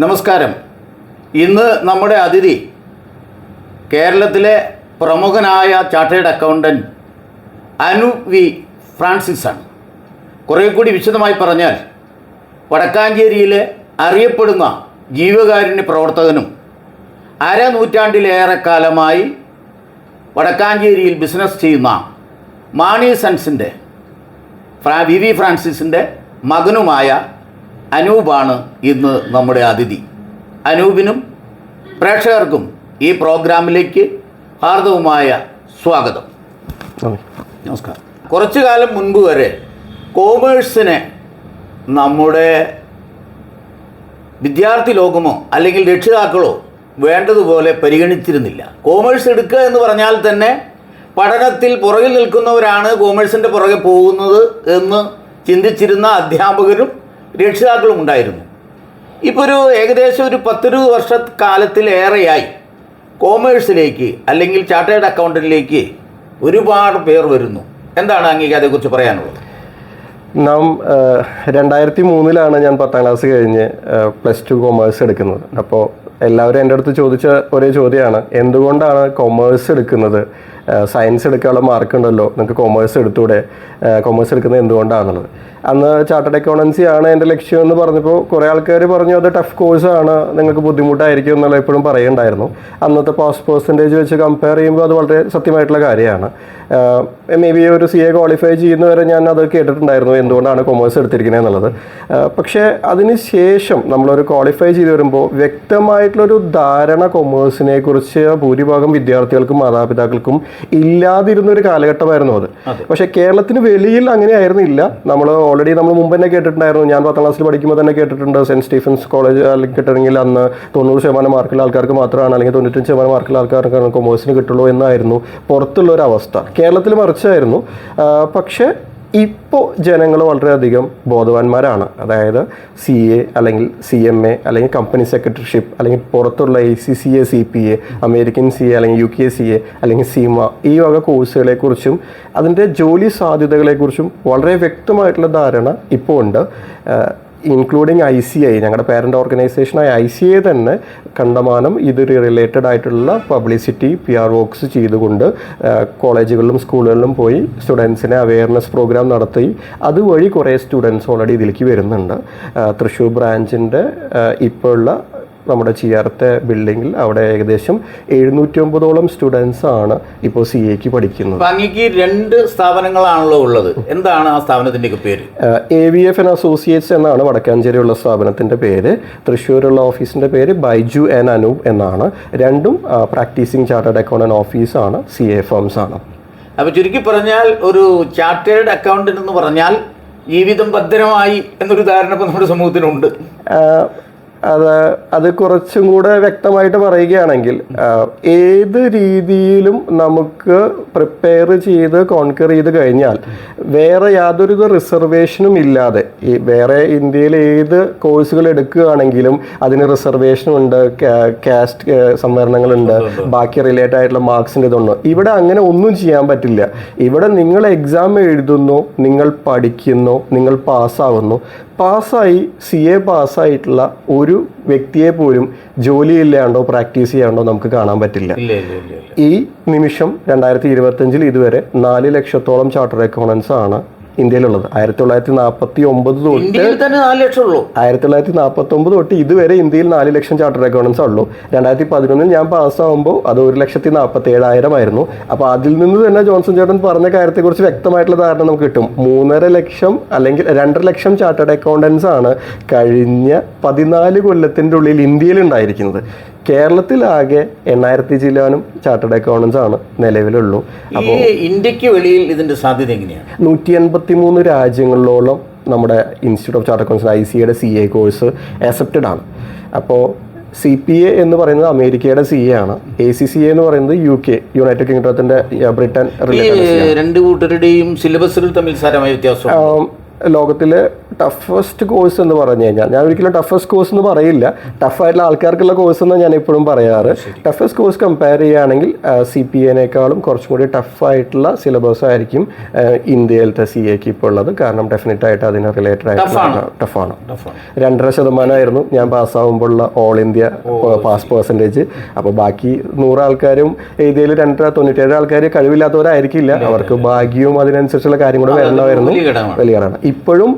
നമസ്കാരം. ഇന്ന് നമ്മുടെ അതിഥി കേരളത്തിലെ പ്രമുഖനായ chartered accountant Anu V Francis ആണ് കുറേ കൂടി വിശദമായി പറഞ്ഞാൽ വടക്കാഞ്ചേരിയിലെ അറിയപ്പെടുന്ന ജീവകാരുണ്യ പ്രവർത്തകനും അര നൂറ്റാണ്ടിലേറെ കാലമായി വടക്കാഞ്ചേരിയിൽ ബിസിനസ് ചെയ്യുന്ന മാണി സൺസിന്റെ ഫ്രാ വി വി ഫ്രാൻസിസിന്റെ മകനുമായ അനൂപാണ് ഇന്ന് നമ്മുടെ അതിഥി. അനൂപിനും പ്രേക്ഷകർക്കും ഈ പ്രോഗ്രാമിലേക്ക് ഹാർദവുമായ സ്വാഗതം. നമസ്കാരം. കുറച്ചു കാലം മുൻപ് വരെ കോമേഴ്സിനെ നമ്മുടെ വിദ്യാർത്ഥി ലോകമോ അല്ലെങ്കിൽ രക്ഷിതാക്കളോ വേണ്ടതുപോലെ പരിഗണിച്ചിരുന്നില്ല. കോമേഴ്സ് എടുക്കുക എന്ന് പറഞ്ഞാൽ തന്നെ പഠനത്തിൽ പുറകിൽ നിൽക്കുന്നവരാണ് കോമേഴ്സിന്റെ പുറകെ പോകുന്നത് എന്ന് ചിന്തിച്ചിരുന്ന അധ്യാപകരും രക്ഷിതാക്കളും ഉണ്ടായിരുന്നു. ഇപ്പോൾ ഒരു ഏകദേശം ഒരു പത്തിരുപത് വർഷ കാലത്തിലേറെയായി കോമേഴ്സിലേക്ക് അല്ലെങ്കിൽ ചാർട്ടേഡ് അക്കൗണ്ടിലേക്ക് ഒരുപാട് പേർ വരുന്നു. എന്താണ് അങ്ങേക്ക് അതേക്കുറിച്ച് പറയാനുള്ളത്. നാം രണ്ടായിരത്തി മൂന്നിലാണ് ഞാൻ പത്താം ക്ലാസ് കഴിഞ്ഞ് പ്ലസ് ടു കോമേഴ്സ് എടുക്കുന്നത്. അപ്പോൾ എല്ലാവരും എന്റെ അടുത്ത് ചോദിച്ച ഒരേ ചോദ്യമാണ് എന്തുകൊണ്ടാണ് കൊമേഴ്സ് എടുക്കുന്നത്? സയൻസ് എടുക്കാനുള്ള മാർക്ക് ഉണ്ടല്ലോ നിങ്ങൾക്ക് കൊമേഴ്സ് എടുത്തൂടെ? കൊമേഴ്സ് എടുക്കുന്നത് എന്തുകൊണ്ടാണെന്നുള്ളത് അന്ന് ചാർട്ടേഡ് അക്കൗണ്ടൻസി ആണ് എന്റെ ലക്ഷ്യം എന്ന് പറഞ്ഞപ്പോൾ കുറേ ആൾക്കാർ പറഞ്ഞു അത് ടഫ് കോഴ്സാണ് നിങ്ങൾക്ക് ബുദ്ധിമുട്ടായിരിക്കും എന്നുള്ള എപ്പോഴും പറയുണ്ടായിരുന്നു അന്നത്തെ പാസ് പെർസെന്റേജ് വെച്ച് കമ്പയർ ചെയ്യുമ്പോൾ അത് വളരെ സത്യമായിട്ടുള്ള കാര്യമാണ്. മേ ബി ഒരു സി എ ക്വാളിഫൈ ചെയ്യുന്നവരെ ഞാൻ അത് കേട്ടിട്ടുണ്ടായിരുന്നു എന്തുകൊണ്ടാണ് കൊമേഴ്സ് എടുത്തിരിക്കുന്നത് എന്നുള്ളത്. പക്ഷേ അതിന് ശേഷം നമ്മളൊരു ക്വാളിഫൈ ചെയ്ത് വരുമ്പോൾ വ്യക്തമായിട്ടുള്ളൊരു ധാരണ കൊമേഴ്സിനെ കുറിച്ച് ഭൂരിഭാഗം വിദ്യാർത്ഥികൾക്കും മാതാപിതാക്കൾക്കും ഇല്ലാതിരുന്ന ഒരു കാലഘട്ടമായിരുന്നു അത്. പക്ഷേ കേരളത്തിന് വെളിയിൽ അങ്ങനെ ആയിരുന്നില്ല നമ്മൾ ഓൾറെഡി നമ്മൾ മുമ്പ് തന്നെ കേട്ടിട്ടുണ്ടായിരുന്നു. ഞാൻ പത്താം ക്ലാസ്സിൽ പഠിക്കുമ്പോൾ തന്നെ കേട്ടിട്ടുണ്ട്. സെന്റ് സ്റ്റീഫൻസ് കോളേജ് അല്ലെങ്കിൽ കിട്ടണമെങ്കിൽ അന്ന് തൊണ്ണൂറ് ശതമാനം മാർക്കുള്ള ആൾക്കാർക്ക് മാത്രമാണ് അല്ലെങ്കിൽ തൊണ്ണൂറ്റഞ്ച് ശതമാനം മാർക്കുള്ള ആൾക്കാർക്ക് കൊമേഴ്സിന് കിട്ടുള്ളൂ എന്നായിരുന്നു. പുറത്തുള്ള ഒരു അവസ്ഥ. കേരളത്തിൽ മറിച്ചായിരുന്നു. പക്ഷേ ഇപ്പോൾ ജനങ്ങൾ വളരെയധികം ബോധവാന്മാരാണ്. അതായത് സി എ അല്ലെങ്കിൽ സി എം എ അല്ലെങ്കിൽ കമ്പനി സെക്രട്ടറിഷിപ്പ് അല്ലെങ്കിൽ പുറത്തുള്ള A C C A C P A American C A അല്ലെങ്കിൽ യു കെ സി എ അല്ലെങ്കിൽ സീമ ഈ വക കോഴ്സുകളെക്കുറിച്ചും അതിന്റെ ജോലി സാധ്യതകളെക്കുറിച്ചും വളരെ വ്യക്തമായിട്ടുള്ള ധാരണ ഇപ്പോൾ ഉണ്ട്. ഇൻക്ലൂഡിങ് ഐ സി ഐ ഞങ്ങളുടെ പേരന്റ് ഓർഗനൈസേഷനായ ഐ സി ഐ തന്നെ കണ്ടമാനം ഇത് റിലേറ്റഡ് ആയിട്ടുള്ള പബ്ലിസിറ്റി പി ആർ വർക്ക്സ് ചെയ്തുകൊണ്ട് കോളേജുകളിലും സ്കൂളുകളിലും പോയി സ്റ്റുഡൻസിനെ അവയർനെസ് പ്രോഗ്രാം നടത്തി. അതുവഴി കുറേ സ്റ്റുഡൻസ് ഓൾറെഡി ഇതിലേക്ക് വരുന്നുണ്ട്. തൃശ്ശൂർ ബ്രാഞ്ചിന്റെ ഇപ്പോൾ ഉള്ള നമ്മുടെ ചിയാർത്തെ ബിൽഡിങ്ങിൽ അവിടെ ഏകദേശം എഴുന്നൂറ്റി ഒമ്പതോളം സ്റ്റുഡൻസ് ആണ് ഇപ്പോൾ സി എക്ക് പഠിക്കുന്നത്. അങ്ങേക്ക് രണ്ട് സ്ഥാപനങ്ങളാണല്ലോ ഉള്ളത്. എന്താണ് ആ സ്ഥാപനത്തിന്റെ പേര്? A V F and associates എന്നാണ് വടക്കാഞ്ചേരിയുള്ള സ്ഥാപനത്തിന്റെ പേര്. തൃശ്ശൂരുള്ള ഓഫീസിന്റെ പേര് ബൈജു ആൻഡ് അനൂപ് എന്നാണ്. രണ്ടും പ്രാക്ടീസിങ് ചാർട്ടേഡ് അക്കൗണ്ടന്റ് ഓഫീസാണ് സി എ ഫേംസ് ആണ്. അപ്പോൾ ചുരുക്കി പറഞ്ഞാൽ ഒരു ചാർട്ടേഡ് അക്കൗണ്ടന്റ് എന്ന് പറഞ്ഞാൽ ജീവിതം ഭദ്രമായി എന്നൊരു ധാരണ ഇപ്പം നമ്മുടെ സമൂഹത്തിനുണ്ട് അത് അത് കുറച്ചും കൂടെ വ്യക്തമായിട്ട് പറയുകയാണെങ്കിൽ ഏത് രീതിയിലും നമുക്ക് പ്രിപ്പയർ ചെയ്ത് കോൺകർ ചെയ്ത് കഴിഞ്ഞാൽ വേറെ യാതൊരു റിസർവേഷനും ഇല്ലാതെ ഈ വേറെ ഇന്ത്യയിൽ ഏത് കോഴ്സുകൾ എടുക്കുകയാണെങ്കിലും അതിന് റിസർവേഷൻ ഉണ്ട് കാസ്റ്റ് സംവരണങ്ങളുണ്ട് ബാക്കി റിലേറ്റഡ് ആയിട്ടുള്ള മാർക്സിന്റെ ഇതുണ്ട്. ഇവിടെ അങ്ങനെ ഒന്നും ചെയ്യാൻ പറ്റില്ല. ഇവിടെ നിങ്ങൾ എക്സാം എഴുതുന്നു നിങ്ങൾ പഠിക്കുന്നു നിങ്ങൾ പാസ്സാവുന്നു പാസ്സായി സി എ പാസ്സായിട്ടുള്ള ഒരു വ്യക്തിയെ പോലും ജോലിയില്ലാണ്ടോ പ്രാക്ടീസ് ചെയ്യാണ്ടോ നമുക്ക് കാണാൻ പറ്റില്ല. ഈ നിമിഷം രണ്ടായിരത്തി ഇരുപത്തഞ്ചിൽ ഇതുവരെ നാല് ലക്ഷത്തോളം ചാർട്ടർ അക്കൗണ്ടൻസ് ആണ് ഇന്ത്യയിലുള്ളത്. ആയിരത്തി തൊള്ളായിരത്തി നാൽപ്പത്തി ഒമ്പത് തൊട്ട് ഇന്ത്യയിൽ തന്നെ നാല് ലക്ഷം ഉള്ളൂ. ആയിരത്തി തൊള്ളായിരത്തി നാൽപ്പത്തി ഒമ്പത് തൊട്ട് ഇതുവരെ ഇന്ത്യയിൽ നാല് ലക്ഷം ചാർട്ടർ അക്കൗണ്ടൻസ് ഉള്ളൂ രണ്ടായിരത്തി പതിനൊന്നിൽ ഞാൻ പാസ്സാകുമ്പോൾ അത് ഒരു ലക്ഷത്തി നാൽപ്പത്തി ഏഴായിരം ആയിരുന്നു. അപ്പോൾ അതിൽ നിന്ന് തന്നെ ജോൺസൺ ചേട്ടൻ പറഞ്ഞ കാര്യത്തെക്കുറിച്ച് വ്യക്തമായിട്ടുള്ള ധാരണ നമുക്ക് കിട്ടും. മൂന്നര ലക്ഷം അല്ലെങ്കിൽ രണ്ടര ലക്ഷം ചാർട്ടേഡ് അക്കൗണ്ടൻസ് ആണ് കഴിഞ്ഞ പതിനാല് കൊല്ലത്തിന്റെ ഉള്ളിൽ ഇന്ത്യയിൽ ഉണ്ടായിരിക്കുന്നത്. കേരളത്തിലാകെ എണ്ണായിരത്തി ചില്ലാനും ചാർട്ടേഡ് അക്കൗണ്ടൻസ് ആണ് നിലവിലുള്ളൂ. അപ്പോൾ ഇന്ത്യയ്ക്ക് വെളിയിൽ ഇതിന്റെ സാധ്യത എങ്ങനെയാണ്? നൂറ്റി എൺപത്തി മൂന്ന് രാജ്യങ്ങളിലോളം നമ്മുടെ institute of charter accounts I സിയുടെ സി എ കോഴ്സ് അക്സെപ്റ്റഡ് ആണ്. അപ്പോൾ സി പി എ എന്ന് പറയുന്നത് അമേരിക്കയുടെ സി എ ആണ്. എ സി സി എ എന്ന് പറയുന്നത് യു കെ യുണൈറ്റഡ് കിങ്ഡത്തിന്റെ ബ്രിട്ടൻ രണ്ട് കൂട്ടരുടെയും സിലബസുകൾ തമ്മിൽ സാരമായ വ്യത്യാസം ലോകത്തിലെ ടഫസ്റ്റ് കോഴ്സ് എന്ന് പറഞ്ഞു കഴിഞ്ഞാൽ ഞാൻ ഒരിക്കലും ടഫസ്റ്റ് കോഴ്സ് എന്ന് പറയില്ല. ടഫായിട്ടുള്ള ആൾക്കാർക്കുള്ള കോഴ്സ് എന്നാണ് ഞാൻ എപ്പോഴും പറയാറ്. ടഫസ്റ്റ് കോഴ്സ് കമ്പയർ ചെയ്യുകയാണെങ്കിൽ സി പി എനേക്കാളും കുറച്ചും കൂടി ടഫായിട്ടുള്ള സിലബസ് ആയിരിക്കും ഇന്ത്യയിലത്തെ സി എക്ക് ഇപ്പോൾ ഉള്ളത്. കാരണം ഡെഫിനറ്റ് ആയിട്ട് അതിന് റിലേറ്റഡ് ആയിട്ടുള്ള ടഫാണ് രണ്ടര ശതമാനമായിരുന്നു. ഞാൻ പാസ്സാവുമ്പോഴുള്ള ഓൾ ഇന്ത്യ പാസ് പെർസെന്റേജ് അപ്പോൾ ബാക്കി നൂറ് ആൾക്കാരും എഴുതിയതിൽ രണ്ടര തൊണ്ണൂറ്റേഴ് ആൾക്കാർ കഴിവില്ലാത്തവരായിരിക്കില്ല. അവർക്ക് ഭാഗ്യവും അതിനനുസരിച്ചുള്ള കാര്യം കൂടെ വരണമായിരുന്നു വലിയ ഇപ്പോഴും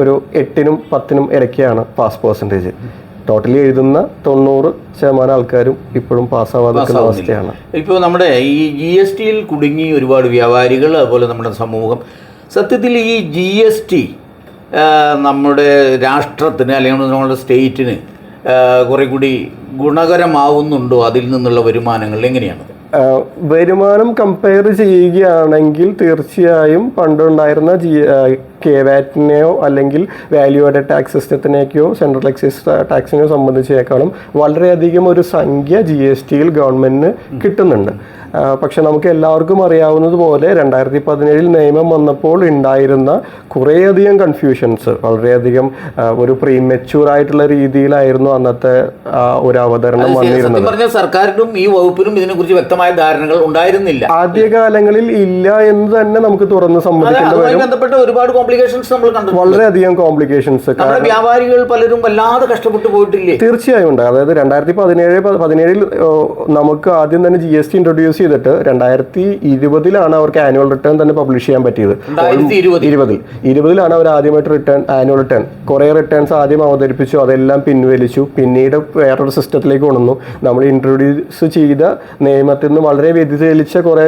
ഒരു എട്ടിനും പത്തിനും ഇടയ്ക്കാണ് പാസ് പെർസെന്റേജ് ടോട്ടലി എഴുതുന്ന തൊണ്ണൂറ് ശതമാനം ആൾക്കാരും ഇപ്പോഴും പാസ്സാവാതെ അവസ്ഥയാണ്. ഇപ്പോൾ നമ്മുടെ ഈ ജി എസ് ടിയിൽ കുടുങ്ങി ഒരുപാട് വ്യാപാരികൾ അതുപോലെ നമ്മുടെ സമൂഹം. സത്യത്തിൽ ഈ ജി എസ് ടി നമ്മുടെ രാഷ്ട്രത്തിന് അല്ലെങ്കിൽ നമ്മുടെ സ്റ്റേറ്റിന് കുറേ കൂടി ഗുണകരമാവുന്നുണ്ടോ? അതിൽ നിന്നുള്ള വരുമാനങ്ങൾ എങ്ങനെയാണ്? വരുമാനം കമ്പയർ ചെയ്യുകയാണെങ്കിൽ തീർച്ചയായും പണ്ടുണ്ടായിരുന്ന ജി കെ വാറ്റിനെയോ അല്ലെങ്കിൽ വാല്യൂ ആഡഡ് ടാക്സ് സിസ്റ്റത്തിനേക്കോ സെൻട്രൽ എക്സൈസ് ടാക്സിനെയോ സംബന്ധിച്ചേക്കാളും വളരെയധികം ഒരു സംഖ്യ ജി എസ് ടിയിൽ ഗവൺമെന്റിന് കിട്ടുന്നുണ്ട്. പക്ഷെ നമുക്ക് എല്ലാവർക്കും അറിയാവുന്നത് പോലെ രണ്ടായിരത്തി പതിനേഴിൽ നിയമം വന്നപ്പോൾ ഉണ്ടായിരുന്ന കുറേയധികം കൺഫ്യൂഷൻസ് വളരെയധികം ഒരു പ്രീമെച്യൂർ ആയിട്ടുള്ള രീതിയിലായിരുന്നു അന്നത്തെ ഒരു അവതരണം വന്നിരുന്നത്. സർക്കാരിനും ഈ വകുപ്പിനും ഇതിനെക്കുറിച്ച് വ്യക്തമായ ധാരണകൾ ഉണ്ടായിരുന്നില്ല. ആദ്യകാലങ്ങളിൽ ഇല്ല എന്ന് തന്നെ നമുക്ക് തുറന്ന് സമ്മതിക്കേണ്ടി ബന്ധപ്പെട്ട ഒരുപാട് കോംപ്ലിക്കേഷൻസ് നമ്മൾ കണ്ടു വളരെയധികം കോംപ്ലിക്കേഷൻസ് വ്യാപാരികൾ പലരും വല്ലാതെ കഷ്ടപ്പെട്ടു പോയിട്ടില്ലേ? തീർച്ചയായും ഉണ്ട്. അതായത് രണ്ടായിരത്തി പതിനേഴ് പതിനേഴിൽ നമുക്ക് ആദ്യം തന്നെ ജി എസ് ടി ഇൻട്രൊഡ്യൂസ് ചെയ്തിട്ട് രണ്ടായിരത്തി ഇരുപതിലാണ് അവർക്ക് ആനുവൽ റിട്ടേൺ തന്നെ പബ്ലിഷ് ചെയ്യാൻ പറ്റിയത്. ഇരുപതിൽ. ഇരുപതിലാണ് അവർ ആദ്യമായിട്ട് റിട്ടേൺ ആനുവൽ റിട്ടേൺ കുറേ റിട്ടേൺസ് ആദ്യം അവതരിപ്പിച്ചു അതെല്ലാം പിൻവലിച്ചു. പിന്നീട് വേറൊരു സിസ്റ്റത്തിലേക്ക് കൊണ്ടുവന്നു. നമ്മൾ ഇൻട്രൊഡ്യൂസ് ചെയ്ത നിയമത്തിൽ നിന്ന് വളരെ വ്യതിചലിച്ച കുറേ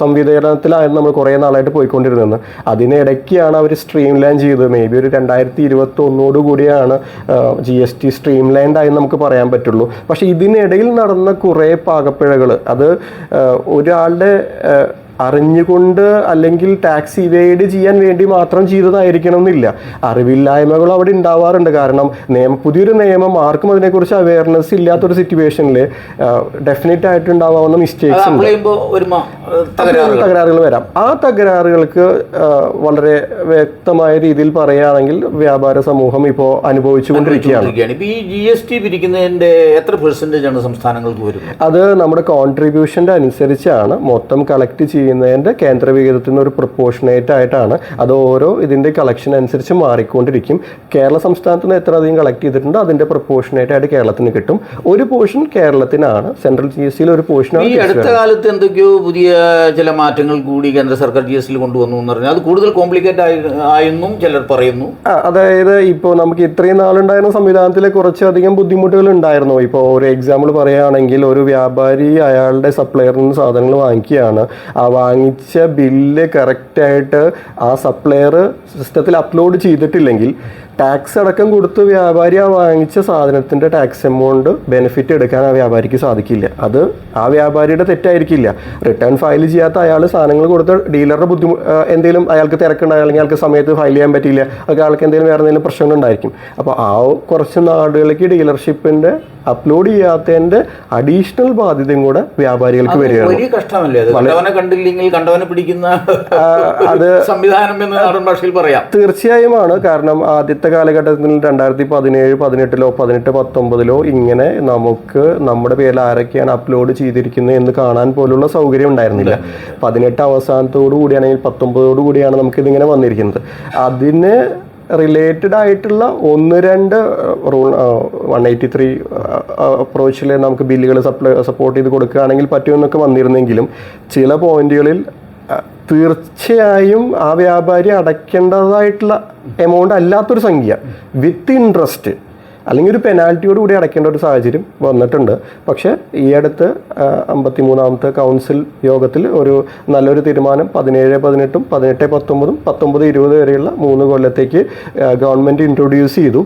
സംവിധാനത്തിലായിരുന്നു നമ്മൾ കുറേ നാളായിട്ട് പോയിക്കൊണ്ടിരുന്നത്. അതിനിടയ്ക്കാണ് അവർ സ്ട്രീം ലൈൻ ചെയ്തത്. മേ ബി ഒരു രണ്ടായിരത്തി ഇരുപത്തി ഒന്നോട് കൂടിയാണ് G S T streamlined ആയി നമുക്ക് പറയാൻ പറ്റുള്ളൂ. പക്ഷേ ഇതിനിടയിൽ നടന്ന കുറേ പാകപ്പിഴകൾ അത് ഒരാളുടെ അറിഞ്ഞുകൊണ്ട് അല്ലെങ്കിൽ ടാക്സ് ഇവേഡ് ചെയ്യാൻ വേണ്ടി മാത്രം ചെയ്തതായിരിക്കണം എന്നില്ല അറിവില്ലായ്മകൾ അവിടെ ഉണ്ടാവാറുണ്ട്. കാരണം നിയമം പുതിയൊരു നിയമം ആർക്കും അതിനെക്കുറിച്ച് അവയർനെസ് ഇല്ലാത്തൊരു സിറ്റുവേഷനിൽ ഡെഫിനറ്റ് ആയിട്ട് ഉണ്ടാവാവുന്ന മിസ്റ്റേക്സ് ഉണ്ട്. തകരാറുകൾ. വരാം. ആ തകരാറുകൾക്ക് വളരെ വ്യക്തമായ രീതിയിൽ പറയുകയാണെങ്കിൽ വ്യാപാര സമൂഹം ഇപ്പോൾ അനുഭവിച്ചുകൊണ്ടിരിക്കുകയാണ്. ഈ ജി എസ് ടി പിരിക്കുന്നതിന്റെ എത്ര ആണ് സംസ്ഥാനങ്ങൾക്ക് വരുന്നത്? അത് നമ്മുടെ കോൺട്രിബ്യൂഷന്റെ അനുസരിച്ചാണ് മൊത്തം കളക്ട് ചെയ്യുന്നതിന്റെ കേന്ദ്ര വിഹിതത്തിൽ ഒരു പ്രൊപ്പോർഷനേറ്റ് ആയിട്ടാണ് അത് ഓരോ ഇതിന്റെ കളക്ഷൻ അനുസരിച്ച് മാറിക്കൊണ്ടിരിക്കും. കേരള സംസ്ഥാനത്ത് നിന്ന് എത്ര അധികം കളക്ട് ചെയ്തിട്ടുണ്ടോ അതിന്റെ പ്രൊപ്പോർഷനേറ്റ് ആയിട്ട് കേരളത്തിന് കിട്ടും. ഒരു പോർഷൻ കേരളത്തിനാണ്. സെൻട്രൽ ജി എസ് ഒരു ഒരു ഈ അടുത്ത കാലത്ത് എന്തൊക്കെയോ പുതിയ ചില മാറ്റങ്ങൾ കൂടി കേന്ദ്ര സർക്കാർ ജി എസ് ടിയിൽ കൊണ്ടുവന്നു എന്ന് പറഞ്ഞാൽ അത് കൂടുതൽ കോംപ്ലിക്കേറ്റ് ആയി ആയെന്നും ചിലർ പറയുന്നു. അതായത് ഇപ്പോൾ നമുക്ക് ഇത്രയും നാളുണ്ടായിരുന്ന സംവിധാനത്തിൽ കുറച്ചധികം ബുദ്ധിമുട്ടുകൾ ഉണ്ടായിരുന്നു. ഇപ്പോൾ ഒരു എക്സാമ്പിൾ പറയുകയാണെങ്കിൽ ഒരു വ്യാപാരി അയാളുടെ സപ്ലയറിൽ നിന്ന് സാധനങ്ങൾ വാങ്ങിക്കുകയാണ്. ആ വാങ്ങിച്ച ബില്ല് കറക്റ്റായിട്ട് ആ സപ്ലയർ സിസ്റ്റത്തിൽ അപ്ലോഡ് ചെയ്തിട്ടില്ലെങ്കിൽ ടാക്സ് അടക്കം കൊടുത്ത് വ്യാപാരി ആ വാങ്ങിച്ച സാധനത്തിന്റെ ടാക്സ് എമൗണ്ട് ബെനിഫിറ്റ് എടുക്കാൻ ആ വ്യാപാരിക്ക് സാധിക്കില്ല. അത് ആ വ്യാപാരിയുടെ തെറ്റായിരിക്കില്ല. റിട്ടേൺ ഫയൽ ചെയ്യാത്ത അയാൾ സാധനങ്ങൾ കൊടുത്ത് ഡീലറുടെ ബുദ്ധിമുട്ട് എന്തെങ്കിലും അയാൾക്ക് തിരക്കുണ്ടായി അല്ലെങ്കിൽ അയാൾക്ക് സമയത്ത് ഫയൽ ചെയ്യാൻ പറ്റിയില്ല ആൾക്ക് എന്തെങ്കിലും വേറെ എന്തെങ്കിലും പ്രശ്നങ്ങളുണ്ടായിരിക്കും. അപ്പോൾ ആ കുറച്ച് നാടുകളിലേക്ക് ഡീലർഷിപ്പിന്റെ അപ്ലോഡ് ചെയ്യാത്തതിന്റെ അഡീഷണൽ ബാധ്യതയും കൂടെ വ്യാപാരികൾക്ക് വരികയാണ്. കണ്ടവനെ കണ്ടില്ലെങ്കിൽ കണ്ടവനെ പിടിക്കുന്ന അത് സംവിധാനം എന്ന് നാടൻ ഭാഷയിൽ പറയാം. തീർച്ചയായുമാണ്. കാരണം ആദ്യത്തെ കാലഘട്ടത്തിൽ രണ്ടായിരത്തി പതിനേഴ് പതിനെട്ടിലോ പതിനെട്ട് പത്തൊമ്പതിലോ ഇങ്ങനെ നമുക്ക് നമ്മുടെ പേരിൽ ആരൊക്കെയാണ് അപ്ലോഡ് ചെയ്തിരിക്കുന്നത് എന്ന് കാണാൻ പോലുള്ള സൗകര്യം ഉണ്ടായിരുന്നില്ല. പതിനെട്ട് അവസാനത്തോടു കൂടിയാണെങ്കിൽ പത്തൊമ്പതോടു കൂടിയാണ് നമുക്ക് ഇതിങ്ങനെ വന്നിരിക്കുന്നത്. അതിന് റിലേറ്റഡ് ആയിട്ടുള്ള ഒന്ന് രണ്ട് റൂൾ വൺ എയ്റ്റി ത്രീ അപ്രോച്ചിൽ നമുക്ക് ബില്ലുകൾ സപ്ലൈ സപ്പോർട്ട് ചെയ്ത് കൊടുക്കുകയാണെങ്കിൽ പറ്റുമെന്നൊക്കെ വന്നിരുന്നെങ്കിലും ചില പോയിന്റുകളിൽ തീർച്ചയായും ആ വ്യാപാരി അടയ്ക്കേണ്ടതായിട്ടുള്ള എമൗണ്ട് അല്ലാത്തൊരു സംഖ്യ വിത്ത് ഇൻട്രസ്റ്റ് അല്ലെങ്കിൽ ഒരു പെനാൽറ്റിയോട് കൂടി അടയ്ക്കേണ്ട ഒരു സാഹചര്യം വന്നിട്ടുണ്ട്. പക്ഷേ ഈ അടുത്ത് അമ്പത്തി മൂന്നാമത്തെ കൗൺസിൽ യോഗത്തിൽ ഒരു നല്ലൊരു തീരുമാനം പതിനേഴ് പതിനെട്ടും പതിനെട്ട് പത്തൊമ്പതും പത്തൊമ്പത് ഇരുപത് വരെയുള്ള മൂന്ന് കൊല്ലത്തേക്ക് ഗവൺമെന്റ് ഇൻട്രൊഡ്യൂസ് ചെയ്തു.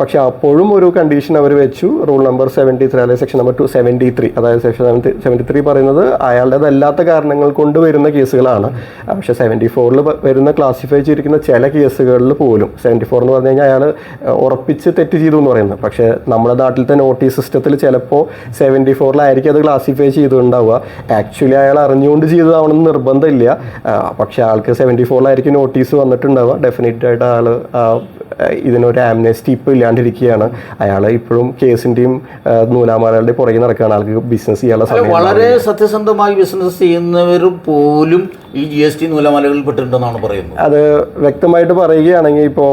പക്ഷേ അപ്പോഴും ഒരു കണ്ടീഷൻ അവർ വെച്ചു. റൂൾ നമ്പർ സെവന്റി ത്രീ അല്ലെങ്കിൽ section number two seventy three അതായത് സെക്ഷൻ സെവന്റി ത്രീ പറയുന്നത് അയാളുടേതല്ലാത്ത കാരണങ്ങൾ കൊണ്ട് വരുന്ന കേസുകളാണ്. പക്ഷേ സെവന്റി ഫോറിൽ വരുന്ന ക്ലാസിഫൈ ചെയ്തിരിക്കുന്ന ചില കേസുകളിൽ പോലും സെവന്റി ഫോർ എന്ന് പറഞ്ഞു കഴിഞ്ഞാൽ അയാൾ ഉറപ്പിച്ച് തെറ്റ് ചെയ്തു എന്ന് പറയുന്നത്. പക്ഷേ നമ്മുടെ നാട്ടിലത്തെ നോട്ടീസ് സിസ്റ്റത്തിൽ ചിലപ്പോൾ സെവന്റി ഫോറിലായിരിക്കും അത് ക്ലാസിഫൈ ചെയ്തിട്ടുണ്ടാവുക ആക്ച്വലി അയാൾ അറിഞ്ഞുകൊണ്ട് ചെയ്തതാവണമെന്ന് നിർബന്ധമില്ല. പക്ഷേ ആൾക്ക് സെവന്റി ഫോറിലായിരിക്കും നോട്ടീസ് വന്നിട്ടുണ്ടാവുക. ഡെഫിനറ്റ് ആയിട്ട് ആൾ ഇതിനൊരു ആംനെസ്റ്റി ഇപ്പോൾ ഇല്ലാണ്ടിരിക്കുകയാണ്. അയാൾ ഇപ്പോഴും കേസിന്റെയും നൂലാമാലകളുടെ പുറകെ നടക്കുകയാണ്. ആൾക്ക് ബിസിനസ് ചെയ്യാനുള്ള സമയം വളരെ സത്യസന്ധമായി ബിസിനസ് ചെയ്യുന്നവർ പോലും ഈ ജി എസ് ടി നൂലമാലകളിൽ പെട്ടിട്ടുണ്ടെന്നാണ് പറയുന്നത്. അത് വ്യക്തമായിട്ട് പറയുകയാണെങ്കിൽ ഇപ്പോൾ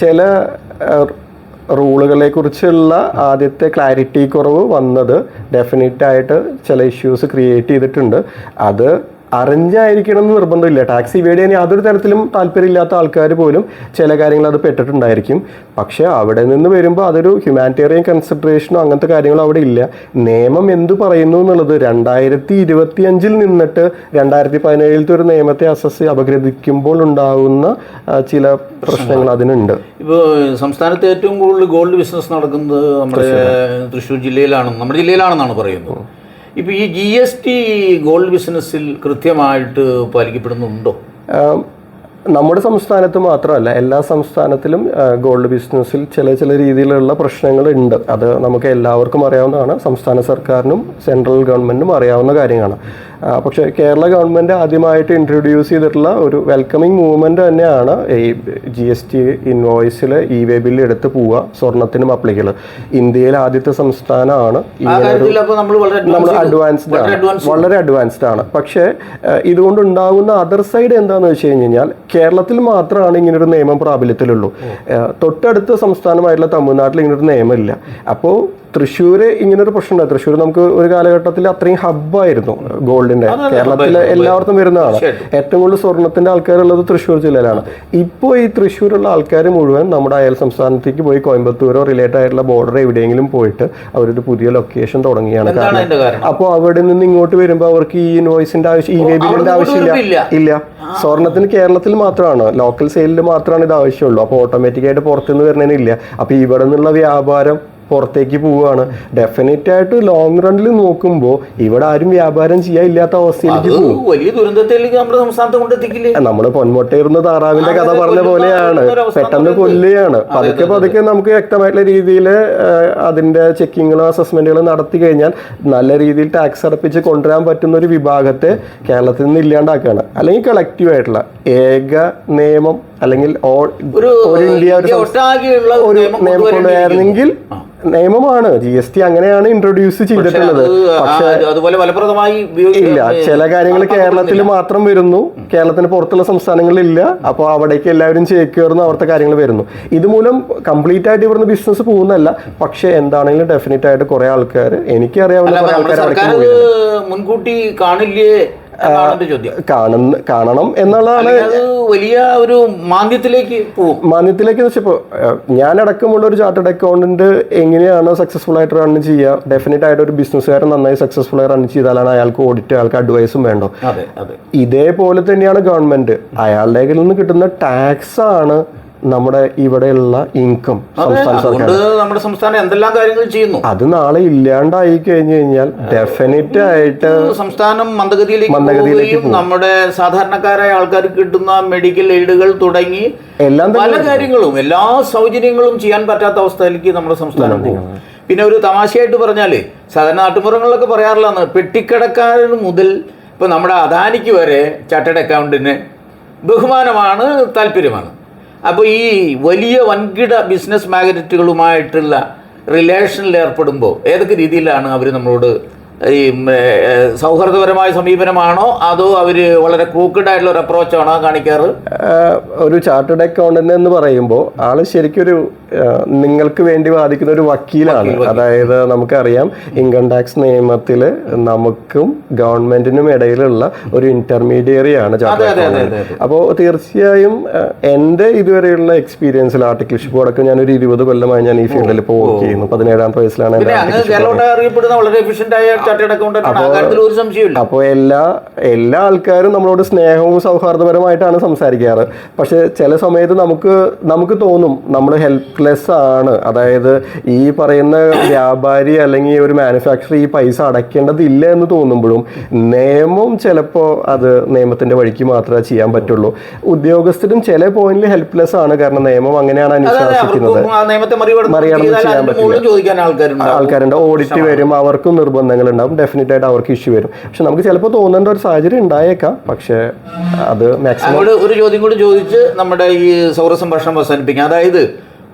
ചില റൂളുകളെ കുറിച്ചുള്ള ആദ്യത്തെ ക്ലാരിറ്റി കുറവ് വന്നത് ഡെഫിനറ്റ് ആയിട്ട് ചില ഇഷ്യൂസ് ക്രിയേറ്റ് ചെയ്തിട്ടുണ്ട്. അത് അറിഞ്ഞായിരിക്കണം എന്ന് നിർബന്ധമില്ല. ടാക്സി ഇവേഡ് ചെയ്യാൻ യാതൊരു തരത്തിലും താല്പര്യമില്ലാത്ത ആൾക്കാർ പോലും ചില കാര്യങ്ങൾ അത് പെട്ടിട്ടുണ്ടായിരിക്കും. പക്ഷേ അവിടെ നിന്ന് വരുമ്പോൾ അതൊരു ഹ്യൂമാനിറ്റേറിയൻ കൺസിഡറേഷനോ അങ്ങനത്തെ കാര്യങ്ങളോ അവിടെ ഇല്ല. നിയമം എന്തു പറയുന്നു എന്നുള്ളത് രണ്ടായിരത്തി ഇരുപത്തി അഞ്ചിൽ നിന്നിട്ട് രണ്ടായിരത്തി പതിനേഴിലത്തെ ഒരു നിയമത്തെ അസസ് അപഗ്രഥിക്കുമ്പോൾ ഉണ്ടാകുന്ന ചില പ്രശ്നങ്ങൾ അതിനുണ്ട്. ഇപ്പോൾ സംസ്ഥാനത്ത് ഏറ്റവും കൂടുതൽ ഗോൾഡ് ബിസിനസ് നടക്കുന്നത് നമ്മുടെ തൃശ്ശൂർ ജില്ലയിലാണ് നമ്മുടെ ജില്ലയിലാണെന്നാണ് പറയുന്നത്. ഇപ്പോൾ ഈ ജി എസ് ടി ഗോൾഡ് ബിസിനസ്സിൽ കൃത്യമായിട്ട് പാലിക്കപ്പെടുന്നുണ്ടോ? നമ്മുടെ സംസ്ഥാനത്ത് മാത്രമല്ല എല്ലാ സംസ്ഥാനത്തിലും ഗോൾഡ് ബിസിനസ്സിൽ ചില ചില രീതിയിലുള്ള പ്രശ്നങ്ങൾ ഉണ്ട് അത് നമുക്ക് എല്ലാവർക്കും അറിയാവുന്നതാണ്. സംസ്ഥാന സർക്കാരിനും സെൻട്രൽ ഗവൺമെന്റിനും അറിയാവുന്ന കാര്യമാണ് പക്ഷേ കേരള ഗവൺമെന്റ് ആദ്യമായിട്ട് ഇൻട്രൊഡ്യൂസ് ചെയ്തിട്ടുള്ള ഒരു വെൽക്കമിങ് മൂവ്മെന്റ് തന്നെയാണ് ഈ ജി എസ് ടി ഇൻവോയ്സിൽ ഇ വേ ബില്ല് എടുത്ത് പോവുക സ്വർണത്തിനും അപ്ലിക്കൽ ഇന്ത്യയിലെ ആദ്യത്തെ സംസ്ഥാനമാണ് നമ്മൾ അഡ്വാൻസ്ഡ് ആണ്. വളരെ അഡ്വാൻസ്ഡ് ആണ്. പക്ഷേ ഇതുകൊണ്ട് ഉണ്ടാകുന്ന അതർ സൈഡ് എന്താണെന്ന് വെച്ച് കഴിഞ്ഞ് കഴിഞ്ഞാൽ കേരളത്തിൽ മാത്രമാണ് ഇങ്ങനൊരു നിയമം പ്രാബല്യത്തിലുള്ളൂ. തൊട്ടടുത്ത സംസ്ഥാനമായിട്ടുള്ള തമിഴ്നാട്ടിൽ ഇങ്ങനൊരു നിയമമില്ല അപ്പോൾ തൃശ്ശൂര് ഇങ്ങനൊരു പ്രശ്നമുണ്ട്. തൃശ്ശൂർ നമുക്ക് ഒരു കാലഘട്ടത്തിൽ അത്രയും ഹബ്ബായിരുന്നു ഗോൾഡിന്റെ. കേരളത്തിലെ എല്ലാവർക്കും എല്ലായിടത്തും വരുന്നതാണ്. ഏറ്റവും കൂടുതൽ സ്വർണത്തിന്റെ ആൾക്കാരുള്ളത് തൃശ്ശൂർ ജില്ലയിലാണ്. ഇപ്പോൾ ഈ തൃശ്ശൂരുള്ള ആൾക്കാർ മുഴുവൻ നമ്മുടെ അയൽ സംസ്ഥാനത്തേക്ക് പോയി കോയമ്പത്തൂരോ റിലേറ്റഡ് ആയിട്ടുള്ള ബോർഡർ എവിടെയെങ്കിലും പോയിട്ട് അവരൊരു പുതിയ ലൊക്കേഷൻ തുടങ്ങിയാണ് കാരണം. അപ്പോൾ അവിടെ നിന്ന് ഇങ്ങോട്ട് വരുമ്പോൾ അവർക്ക് ഈ ഇൻവോയ്സിന്റെ ആവശ്യം ഈ വേ ബില്ലിന്റെ ആവശ്യമില്ല. ഇല്ല. സ്വർണത്തിന് കേരളത്തിൽ മാത്രമാണ്. ലോക്കൽ സെയിലിൽ മാത്രമാണ് ഇത് ആവശ്യമുള്ളൂ. അപ്പോൾ ഓട്ടോമാറ്റിക്കായിട്ട് പുറത്തുനിന്ന് വരുന്നതിനില്ല അപ്പോൾ ഇവിടെ നിന്നുള്ള വ്യാപാരം പുറത്തേക്ക് പോവുകയാണ്. ഡെഫിനറ്റ് ആയിട്ട് ലോങ് റണ്ണിൽ നോക്കുമ്പോൾ ഇവിടെ ആരും വ്യാപാരം അത് അവസ്ഥയിലേക്ക് പോകും. വലിയ ദുരന്തത്തിലേക്ക് നമ്മുടെ സംസ്ഥാനത്ത് കൊണ്ടെത്തിക്കില്ലേ? നമ്മൾ പൊന്മുട്ടയിരുന്ന താറാവിന്റെ കഥ പറഞ്ഞ പോലെയാണ്. പെട്ടെന്ന് കൊല്ലുകയാണ്. പതുക്കെ പതുക്കെ നമുക്ക് വ്യക്തമായിട്ടുള്ള രീതിയിൽ അതിന്റെ ചെക്കിങ്ങുകളും അസസ്മെന്റുകളും നടത്തി കഴിഞ്ഞാൽ നല്ല രീതിയിൽ ടാക്സ് അടപ്പിച്ച് കൊണ്ടുവരാൻ പറ്റുന്ന ഒരു വിഭാഗത്തെ കേരളത്തിൽ നിന്ന് ഇല്ലാണ്ടാക്കുകയാണ്. അല്ലെങ്കിൽ കളക്റ്റീവ് ആയിട്ടുള്ള ഏക നിയമം അല്ലെങ്കിൽ ഓൾ ഒരു ഇന്ത്യ ഒരു നിയമം കൊണ്ടുവരായിരുന്നെങ്കിൽ നിയമമാണ്. ജി എസ് ടി അങ്ങനെയാണ് ഇൻട്രൊഡ്യൂസ് ചെയ്തിട്ടുള്ളത്. പക്ഷേ അതുപോലെ ഫലപ്രദമായി ഇല്ല ചില കാര്യങ്ങൾ കേരളത്തിൽ മാത്രം വരുന്നു. കേരളത്തിന് പുറത്തുള്ള സംസ്ഥാനങ്ങളിൽ ഇല്ല അപ്പോൾ അവിടേക്ക് എല്ലാവരും ചേക്കേറുന്ന അവിടുത്തെ കാര്യങ്ങൾ വരുന്നു. ഇതുമൂലം കംപ്ലീറ്റ് ആയിട്ട് ഇവിടുന്ന് ബിസിനസ് പോകുന്നല്ല പക്ഷെ എന്താണെങ്കിലും ഡെഫിനറ്റ് ആയിട്ട് കുറെ ആൾക്കാർ എനിക്കറിയാവുന്ന അറിയാവുന്ന കുറെ ആൾക്കാർ മുൻകൂട്ടി കാണില്ലേ? കാണുന്ന കാണണം എന്നുള്ളതാണ് വലിയ ഒരു മാന്ദ്യത്തിലേക്ക് പോകും. മാന്യത്തിലേക്ക് വെച്ചപ്പോൾ ഞാൻ അടക്കമുള്ള ഒരു ചാർട്ടേഡ് അക്കൗണ്ടന്റ് എങ്ങനെയാണ് സക്സസ്ഫുൾ ആയിട്ട് റൺ ചെയ്യുക? ഡെഫിനറ്റ് ആയിട്ട് ഒരു ബിസിനസ്സുകാരൻ നന്നായി സക്സസ്ഫുൾ ആയി റൺ ചെയ്താലാണ് അയാൾക്ക് ഓഡിറ്റ് അയാൾക്ക് അഡ്വൈസും വേണ്ടോ? ഇതേപോലെ തന്നെയാണ് ഗവൺമെന്റ്. അയാളുടെ കയ്യിൽ നിന്ന് കിട്ടുന്ന ടാക്സ് ആണ് നമ്മുടെ ഇവിടെയുള്ള ഇൻകം സംസ്ഥാന സർക്കാർ നമ്മുടെ സംസ്ഥാനം എന്തെല്ലാം കാര്യങ്ങൾ ചെയ്യുന്നു? അത് നാളെ ഇല്ലാണ്ടായി കഴിഞ്ഞു കഴിഞ്ഞാൽ ഡെഫിനറ്റ് ആയിട്ട് സംസ്ഥാനം മന്ദഗതിയിലേക്ക് മന്ദഗതിയിലേക്ക് പോകും. നമ്മുടെ സാധാരണക്കാരായ ആൾക്കാർക്ക് കിട്ടുന്ന മെഡിക്കൽ എയ്ഡുകൾ തുടങ്ങി എല്ലാം തന്നെ പല കാര്യങ്ങളും എല്ലാ സൗജന്യങ്ങളും ചെയ്യാൻ പറ്റാത്ത അവസ്ഥയിലേക്ക് നമ്മുടെ സംസ്ഥാനം പോകും. പിന്നെ ഒരു തമാശയായിട്ട് പറഞ്ഞാൽ സാധാരണ നാട്ടുപുറങ്ങളിലൊക്കെ പറയാറില്ലാന്ന് പെട്ടിക്കടക്കാരൻ മുതൽ ഇപ്പൊ നമ്മുടെ അദാനിക്ക് വരെ ചാർട്ടേഡ് അക്കൗണ്ടിന് ബഹുമാനമാണ് താല്പര്യമാണ്. അപ്പോൾ ഈ വലിയ വൻകിട ബിസിനസ് മാഗ്നറ്റുകളുമായിട്ടുള്ള റിലേഷനിൽ ഏർപ്പെടുമ്പോൾ ഏതൊക്കെ രീതിയിലാണ് അവർ നമ്മളോട് ഈ സൗഹൃദപരമായ സമീപനമാണോ? അതോ അവർ വളരെ ക്രൂക്കഡ് ആയിട്ടുള്ള ഒരു അപ്രോച്ചാണോ കാണിക്കാറ്. ഒരു ചാർട്ടേഡ് അക്കൗണ്ടന്റ് എന്ന് പറയുമ്പോൾ ആൾ ശരിക്കൊരു നിങ്ങൾക്ക് വേണ്ടി വാദിക്കുന്ന ഒരു വക്കീലാണ്. അതായത് നമുക്കറിയാം ഇൻകം ടാക്സ് നിയമത്തിൽ നമുക്കും ഗവൺമെന്റിനും ഇടയിലുള്ള ഒരു ഇന്റർമീഡിയറി ആണ് അപ്പോൾ തീർച്ചയായും എന്റെ ഇതുവരെയുള്ള എക്സ്പീരിയൻസിൽ ആർട്ടിക്കിൾഷിപ്പ് അടക്കം ഞാൻ ഒരു ഇരുപത് കൊല്ലമായി ഞാൻ ഈ ഫീൽഡിൽ ഇപ്പോൾ വർക്ക് ചെയ്യുന്നു. പതിനേഴാമത്തെ വയസ്സിലാണ് അപ്പോൾ എല്ലാ എല്ലാ ആൾക്കാരും നമ്മളോട് സ്നേഹവും സൗഹാർദ്ദപരമായിട്ടാണ് സംസാരിക്കാറ്. പക്ഷെ ചില സമയത്ത് നമുക്ക് നമുക്ക് തോന്നും നമ്മൾ ഹെൽപ്ലെസ് ഹെൽപ്ലെസ് ആണ്. അതായത് ഈ പറയുന്ന വ്യാപാരി അല്ലെങ്കിൽ ഒരു മാനുഫാക്ചർ ഈ പൈസ അടയ്ക്കേണ്ടതില്ല എന്ന് തോന്നുമ്പോഴും നിയമം ചിലപ്പോൾ അത് നിയമത്തിന്റെ വഴിക്ക് മാത്രമേ ചെയ്യാൻ പറ്റുള്ളൂ. ഉദ്യോഗസ്ഥരും ചില പോയിന്റിൽ ഹെൽപ്ലെസ് ആണ്. കാരണം നിയമം അങ്ങനെയാണ് അനുശാസിക്കുന്നത്. മറികടന്ന് ചെയ്യാൻ പറ്റില്ല. ആൾക്കാരുണ്ട്. ആൾക്കാരുണ്ട് ഓഡിറ്റ് വരും അവർക്കും നിർബന്ധങ്ങൾ ഉണ്ടാവും ഡെഫിനറ്റ് ആയിട്ട് അവർക്ക് ഇഷ്യൂ വരും. പക്ഷെ നമുക്ക് ചിലപ്പോൾ തോന്നേണ്ട ഒരു സാഹചര്യം ഉണ്ടായേക്കാം. പക്ഷെ അത് മാക്സിമം ഒരു ചോദ്യം കൂടി ചോദിച്ച് നമ്മുടെ ഈ സൗരസംഭാഷണം അവസാനിപ്പിക്കാം. അതായത്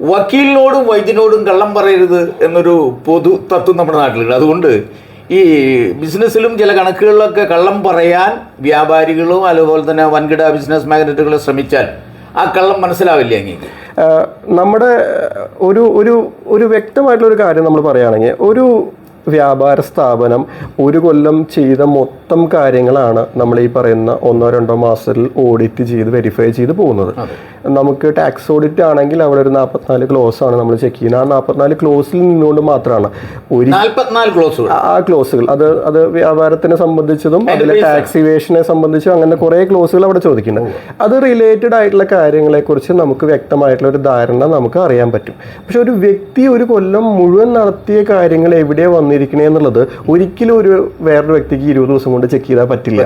വക്കീലിനോടും വൈദ്യനോടും കള്ളം പറയരുത് എന്നൊരു പൊതു തത്വം നമ്മുടെ നാട്ടിലുണ്ട്. അതുകൊണ്ട് ഈ ബിസിനസ്സിലും ചില കണക്കുകളിലൊക്കെ കള്ളം പറയാൻ വ്യാപാരികളും അതുപോലെ തന്നെ വൻകിട ബിസിനസ് മാഗ്നറ്റുകളും ശ്രമിച്ചാൽ ആ കള്ളം മനസ്സിലാവില്ല അങ്ങേക്ക് നമ്മുടെ ഒരു ഒരു ഒരു വ്യക്തമായിട്ടുള്ള ഒരു കാര്യം നമ്മൾ പറയുകയാണെങ്കിൽ ഒരു വ്യാപാര സ്ഥാപനം ഒരു കൊല്ലം ചെയ്ത മൊത്തം കാര്യങ്ങളാണ് നമ്മൾ ഈ പറയുന്ന ഒന്നോ രണ്ടോ മാസത്തിൽ ഓഡിറ്റ് ചെയ്ത് വെരിഫൈ ചെയ്ത് പോകുന്നത്. നമുക്ക് ടാക്സ് ഓഡിറ്റ് ആണെങ്കിൽ അവിടെ ഒരു നാൽപ്പത്തിനാല് ക്ലോസ് ആണ് നമ്മൾ ചെക്ക് ചെയ്യുന്നത്. ആ നാൽപ്പത്തിനാല് ക്ലോസിൽ നിന്നുകൊണ്ട് മാത്രമാണ് ഒരു ആ ക്ലോസുകൾ അത് അത് വ്യാപാരത്തിനെ സംബന്ധിച്ചതും അതിലെ ടാക്സ് ഇവേഷനെ സംബന്ധിച്ചും അങ്ങനെ കുറേ ക്ലോസുകൾ അവിടെ ചോദിക്കുന്നുണ്ട്. അത് റിലേറ്റഡ് ആയിട്ടുള്ള കാര്യങ്ങളെക്കുറിച്ച് നമുക്ക് വ്യക്തമായിട്ടുള്ള ഒരു ധാരണ നമുക്ക് അറിയാൻ പറ്റും. പക്ഷെ ഒരു വ്യക്തി ഒരു കൊല്ലം മുഴുവൻ നടത്തിയ കാര്യങ്ങൾ എവിടെ വന്നിരിക്കണേ എന്നുള്ളത് ഒരിക്കലും ഒരു വേറൊരു വ്യക്തിക്ക് ഇരുപത് ദിവസം കൊണ്ട് ചെക്ക് ചെയ്താൽ പറ്റില്ല.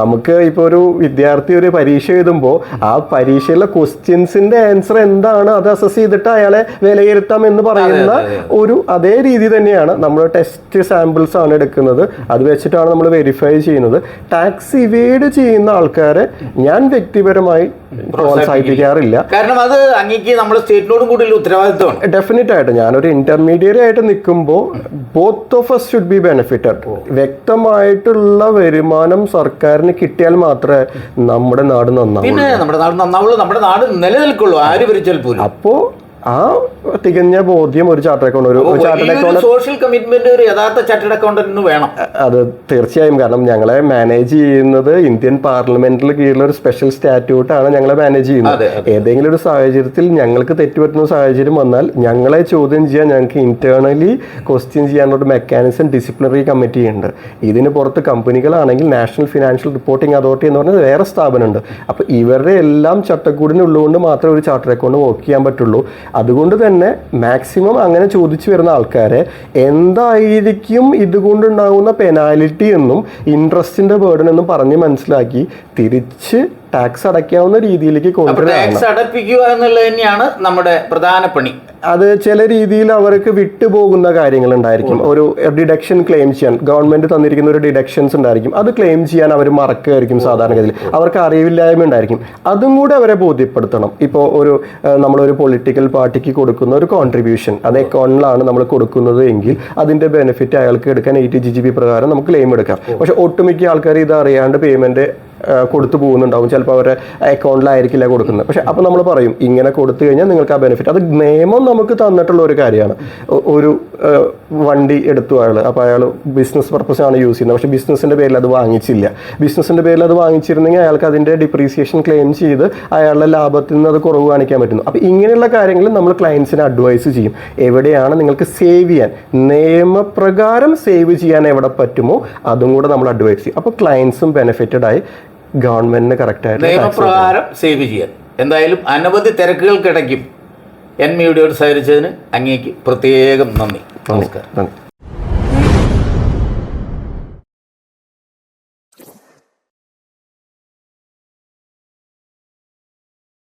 നമുക്ക് ഇപ്പോൾ ഒരു വിദ്യാർത്ഥി ഒരു പരീക്ഷ എഴുതുമ്പോൾ ആ പരീക്ഷയിലെ ക്വസ്റ്റ്യൻസിന്റെ ആൻസർ എന്താണ്? അത് അസസ് ചെയ്തിട്ട് അയാളെ വിലയിരുത്താം എന്ന് പറയുന്ന ഒരു അതേ രീതി തന്നെയാണ് നമ്മൾ ടെസ്റ്റ് സാമ്പിൾസ് ആണ് എടുക്കുന്നത്. അത് വെച്ചിട്ടാണ് നമ്മൾ വെരിഫൈ ചെയ്യുന്നത്. ടാക്സ് ഇവേഡ് ചെയ്യുന്ന ആൾക്കാരെ ഞാൻ വ്യക്തിപരമായി പ്രോത്സാഹിപ്പിക്കാറില്ല. കാരണം അത് അങ്ങേക്ക് നമ്മുടെ സ്റ്റേറ്റിനോടും കൂടി ഉത്തരവാദിത്വമാണ്. ഡെഫിനറ്റ് ആയിട്ട് ഞാനൊരു ഇന്റർമീഡിയറ്റ് ആയിട്ട് നിൽക്കുമ്പോൾ both of us should be benefited വ്യക്തമായിട്ടുള്ള വരുമാനം സർക്കാരിന് കിട്ടിയാൽ മാത്രമേ നമ്മുടെ നാട് നന്നാവുള്ളൂ. നമ്മുടെ നാട് നന്നാവുള്ളൂ നമ്മുടെ നാട് നിലനിൽക്കുള്ളൂ ആര് ഭരിച്ചാൽ പോലും. അപ്പോ ആ തികഞ്ഞ ബോധ്യം ഒരു ചാർട്ടർ അക്കൗണ്ട് ഒരു ചാർട്ടേഡ് അക്കൗണ്ട് സോഷ്യൽ കമ്മിറ്റ്മെന്റ് ഒരു യഥാർത്ഥ ചാർട്ടേഡ് അക്കൗണ്ടന്റിന് വേണം. അത് തീർച്ചയായും. കാരണം ഞങ്ങളെ മാനേജ് ചെയ്യുന്നത് ഇന്ത്യൻ പാർലമെന്റിൽ കീഴിലുള്ള ഒരു സ്പെഷ്യൽ സ്റ്റാറ്റ്യൂട്ട് ആണ് ഞങ്ങളെ മാനേജ് ചെയ്യുന്നത്. ഏതെങ്കിലും ഒരു സാഹചര്യത്തിൽ ഞങ്ങൾക്ക് തെറ്റുപറ്റുന്ന സാഹചര്യം വന്നാൽ ഞങ്ങളെ ചോദ്യം ചെയ്യാൻ ഞങ്ങൾക്ക് ഇന്റേണലി ക്വസ്റ്റ്യൻ ചെയ്യാനുള്ള ഒരു മെക്കാനിസം ഡിസിപ്ലിനറി കമ്മിറ്റി ഉണ്ട്. ഇതിന് പുറത്ത് കമ്പനികളാണെങ്കിൽ നാഷണൽ ഫിനാൻഷ്യൽ റിപ്പോർട്ടിംഗ് അതോറിറ്റി എന്ന് പറഞ്ഞത് വേറെ സ്ഥാപനമുണ്ട്. അപ്പോൾ ഇവരുടെ എല്ലാം ചട്ടക്കൂടിനുള്ളുകൊണ്ട് മാത്രമേ ഒരു ചാർട്ടർ അക്കൗണ്ട് വർക്ക് ചെയ്യാൻ പറ്റുള്ളൂ. അതുകൊണ്ട് തന്നെ മാക്സിമം അങ്ങനെ ചോദിച്ചു വരുന്ന ആൾക്കാരെ എന്തായിരിക്കും ഇതുകൊണ്ടുണ്ടാകുന്ന പെനാലിറ്റി എന്നും ഇൻട്രസ്റ്റിന്റെ ബേർഡൻ എന്നും പറഞ്ഞ് മനസ്സിലാക്കി തിരിച്ച് ടാക്സ് അടയ്ക്കാവുന്ന രീതിയിലേക്ക് കൊണ്ടുവരാം ടാക്സ് അടപ്പിക്കുക എന്നുള്ളത് തന്നെയാണ് നമ്മുടെ പ്രധാന പണി. അത് ചില രീതിയിൽ അവർക്ക് വിട്ടുപോകുന്ന കാര്യങ്ങൾ ഉണ്ടായിരിക്കും ഒരു ഡിഡക്ഷൻ ക്ലെയിം ചെയ്യാൻ ഗവൺമെന്റ് തന്നിരിക്കുന്ന ഒരു ഡിഡക്ഷൻസ് ഉണ്ടായിരിക്കും. അത് ക്ലെയിം ചെയ്യാൻ അവർ മറക്കുകയായിരിക്കും സാധാരണഗതിയിൽ. അവർക്ക് അറിവില്ലായ്മ ഉണ്ടായിരിക്കും. അതും കൂടെ അവരെ ബോധ്യപ്പെടുത്തണം. ഇപ്പോൾ ഒരു നമ്മളൊരു പൊളിറ്റിക്കൽ പാർട്ടിക്ക് കൊടുക്കുന്ന ഒരു കോൺട്രിബ്യൂഷൻ അത് അക്കൗണ്ടിലാണ് നമ്മൾ കൊടുക്കുന്നത് എങ്കിൽ അതിന്റെ ബെനിഫിറ്റ് അയാൾക്ക് എടുക്കാൻ എയ്റ്റി ജി ജി ബി പ്രകാരം നമുക്ക് ക്ലെയിം എടുക്കാം. പക്ഷെ ഒട്ടുമിക്ക ആൾക്കാർ ഇത് അറിയാണ്ട് പേയ്മെന്റ് കൊടുത്തു പോകുന്നുണ്ടാവും. ചിലപ്പോൾ അവരുടെ അക്കൗണ്ടിലായിരിക്കില്ല കൊടുക്കുന്നത്. പക്ഷെ അപ്പോൾ നമ്മൾ പറയും ഇങ്ങനെ കൊടുത്തു കഴിഞ്ഞാൽ നിങ്ങൾക്ക് ആ ബെനിഫിറ്റ് അത് നിയമം നമുക്ക് തന്നിട്ടുള്ള ഒരു കാര്യമാണ്. ഒരു വണ്ടി എടുത്തു അയാൾ അപ്പോൾ അയാൾ ബിസിനസ് പർപ്പസാണ് യൂസ് ചെയ്യുന്നത്. പക്ഷേ ബിസിനസ്സിന്റെ പേരിൽ അത് വാങ്ങിച്ചില്ല. ബിസിനസ്സിന്റെ പേരിൽ അത് വാങ്ങിച്ചിരുന്നെങ്കിൽ അയാൾക്ക് അതിന്റെ ഡിപ്രീസിയേഷൻ ക്ലെയിം ചെയ്ത് അയാളുടെ ലാഭത്തിൽ നിന്ന് അത് കുറവ് കാണിക്കാൻ പറ്റുന്നു. അപ്പോൾ ഇങ്ങനെയുള്ള കാര്യങ്ങൾ നമ്മൾ ക്ലയൻസിനെ അഡ്വൈസ് ചെയ്യും. എവിടെയാണ് നിങ്ങൾക്ക് സേവ് ചെയ്യാൻ? നിയമപ്രകാരം സേവ് ചെയ്യാൻ എവിടെ പറ്റുമോ അതും കൂടെ നമ്മൾ അഡ്വൈസ് ചെയ്യും. അപ്പോൾ ക്ലയൻസും ബെനിഫിറ്റഡ് ആയി. ഗവൺമെന്റിന് കറക്റ്റ് നിയമപ്രകാരം സേവ് ചെയ്യാൻ. എന്തായാലും അനവധി തിരക്കുകൾക്കിടയ്ക്കും എൻ മീഡിയോട് സഹകരിച്ചതിന് അങ്ങേക്ക് പ്രത്യേകം നന്ദി. നമസ്കാരം. നന്ദി.